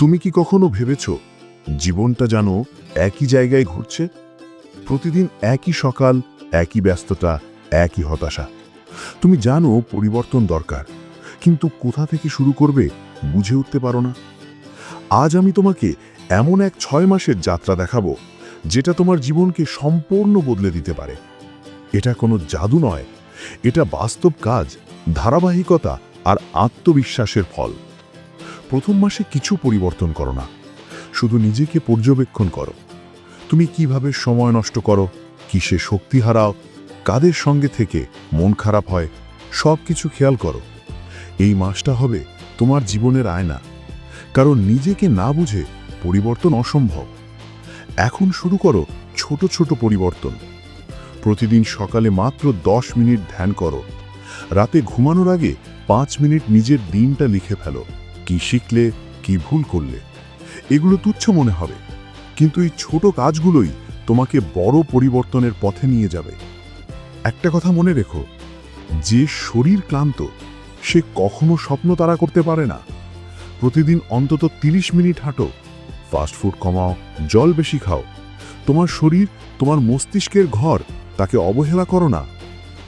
তুমি কি কখনো ভেবেছ জীবনটা যেন একই জায়গায় ঘুরছে? প্রতিদিন একই সকাল, একই ব্যস্ততা, একই হতাশা। তুমি জানো পরিবর্তন দরকার, কিন্তু কোথা থেকে শুরু করবে বুঝে উঠতে পারো না। আজ আমি তোমাকে এমন এক ছয় মাসের যাত্রা দেখাবো, যেটা তোমার জীবনকে সম্পূর্ণ বদলে দিতে পারে। এটা কোনো জাদু নয়, এটা বাস্তব কাজ, ধারাবাহিকতা আর আত্মবিশ্বাসের ফল। প্রথম মাসে কিছু পরিবর্তন করো না। শুধু নিজেকে পর্যবেক্ষণ করো। তুমি কীভাবে সময় নষ্ট করো, কিসে শক্তি হারাও, কাদের সঙ্গে থেকে মন খারাপ হয় সব কিছু খেয়াল করো। এই মাসটা হবে তোমার জীবনের আয়না। কারণ নিজেকে না বুঝে পরিবর্তন অসম্ভব। এখন শুরু করো ছোট ছোট পরিবর্তন। প্রতিদিন সকালে মাত্র দশ মিনিট ধ্যান করো। রাতে ঘুমানোর আগে পাঁচ মিনিট নিজের দিনটা লিখে ফেলো। কি শিখলে, কি ভুল করলে? এগুলো তুচ্ছ মনে হবে। কিন্তু এই ছোট কাজগুলোই তোমাকে বড় পরিবর্তনের পথে নিয়ে যাবে। একটা কথা মনে রেখো, যে শরীর ক্লান্ত, সে কখনো স্বপ্ন তারা করতে পারে না। প্রতিদিন অন্তত ৩০ মিনিট হাঁটো ফাস্টফুড কমাও, জল বেশি খাও। তোমার শরীর, তোমার মস্তিষ্কের ঘর, তাকে অবহেলা করো না।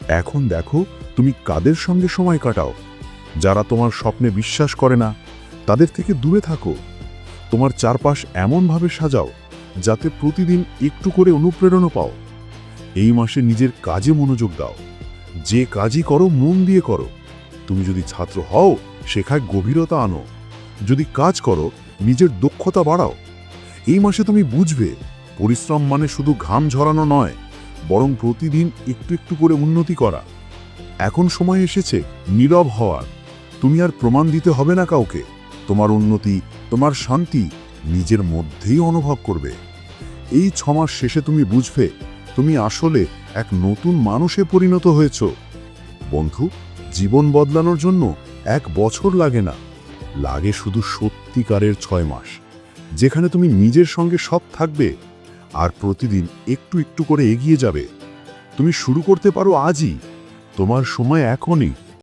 এখন দেখো, তুমি কাদের সঙ্গে সময় কাটাও, যারা তোমার স্বপ্নে বিশ্বাস করে না। তাদের থেকে দূরে থাকো। তোমার চারপাশ এমনভাবে সাজাও যাতে প্রতিদিন একটু করে অনুপ্রেরণা পাও। এই মাসে নিজের কাজে মনোযোগ দাও। যে কাজই করো, মন দিয়ে করো। তুমি যদি ছাত্র হও, শেখায় গভীরতা আনো। যদি কাজ করো, নিজের দক্ষতা বাড়াও। এই মাসে তুমি বুঝবে, পরিশ্রম মানে শুধু ঘাম ঝরানো নয়, বরং প্রতিদিন একটু একটু করে উন্নতি করা। এখন সময় এসেছে, নীরব হওয়ার। তুমি আর প্রমাণ দিতে হবে না কাউকে। তোমার উন্নতি, তোমার শান্তি নিজের মধ্যেই অনুভব করবে। এই ছমাস শেষে তুমি বুঝবে, তুমি আসলে এক নতুন মানুষে পরিণত হয়েছ। বন্ধু, জীবন বদলানোর জন্য এক বছর লাগে না। লাগে শুধু সত্যিকারের ছয় মাস, যেখানে তুমি নিজের সঙ্গে সব থাকবে আর প্রতিদিন একটু একটু করে এগিয়ে যাবে। তুমি শুরু করতে পারো আজই, তোমার সময় এখনই।